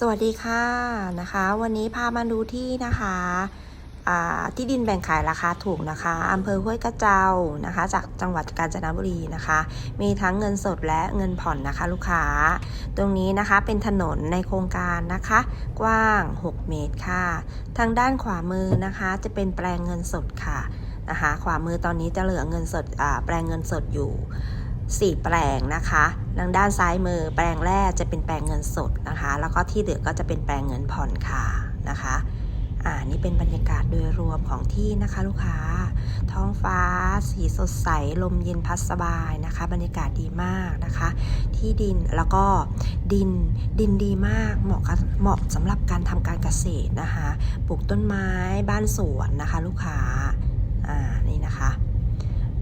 สวัสดีค่ะนะคะ วันนี้พามาดูที่นะคะอ่าที่ดินแบ่งขายราคาถูกนะคะอำเภอห้วยกระเจ้านะคะ จากจังหวัดกาญจนบุรีนะคะ มีทั้งเงินสดและเงินผ่อนนะคะ ลูกค้า ตรงนี้นะคะเป็นถนนในโครงการนะคะ กว้าง 6 เมตรค่ะ ทางด้านขวามือนะคะ จะเป็นแปลงเงินสดค่ะนะคะ ขวามือตอนนี้จะเหลือเงินสดแปลงเงินสดอยู่ 4 แปลงนะคะทางด้านซ้ายมือแปลงแรกจะเป็นแปลงเงินสดนะคะ แล้วก็ที่เหลือก็จะเป็นแปลงเงินผ่อนค่ะนะคะอ่านี่เป็นบรรยากาศโดยรวมของที่นะคะลูกค้า ท้องฟ้า สีสดใส ลมเย็นพัดสบายนะคะ บรรยากาศดีมากนะคะ ที่ดินแล้วก็ดินดินดีมากเหมาะกับเหมาะสำหรับการทำการเกษตรนะคะ ปลูกต้นไม้บ้านสวนนะคะ ลูกค้าอ่านี่นะคะ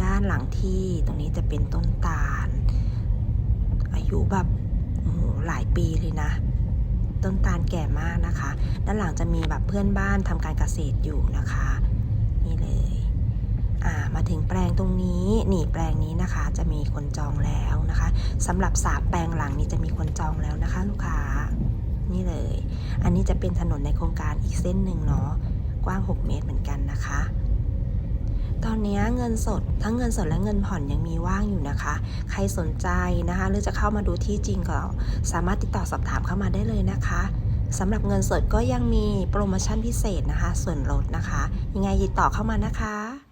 ด้านหลังที่ตรงนี้จะเป็นต้นตา อายุแบบหลายปีเลยนะ ต้นตาลแก่มากนะคะ ด้านหลังจะมีแบบเพื่อนบ้านทำการเกษตรอยู่นะคะ นี่เลยอ่ามาถึงแปลงตรงนี้นี่แปลงนี้นะคะจะมีคนจองแล้วนะคะสำหรับสามแปลงหลังนี้จะมีคนจองแล้วนะคะ ลูกค้านี่เลย อันนี้จะเป็นถนนในโครงการอีกเส้นหนึ่งเนาะกว้าง 6 เมตรเหมือนกันนะคะ ตอนนี้เงินสดทั้งเงินสดและเงินผ่อนยังมีว่างอยู่นะคะ ใครสนใจนะคะ หรือจะเข้ามาดูที่จริงก็สามารถติดต่อสอบถามเข้ามาได้เลยนะคะสำหรับเงินสดก็ยังมีโปรโมชั่นพิเศษนะคะ ส่วนลดนะคะ ยังไงติดต่อเข้ามานะคะ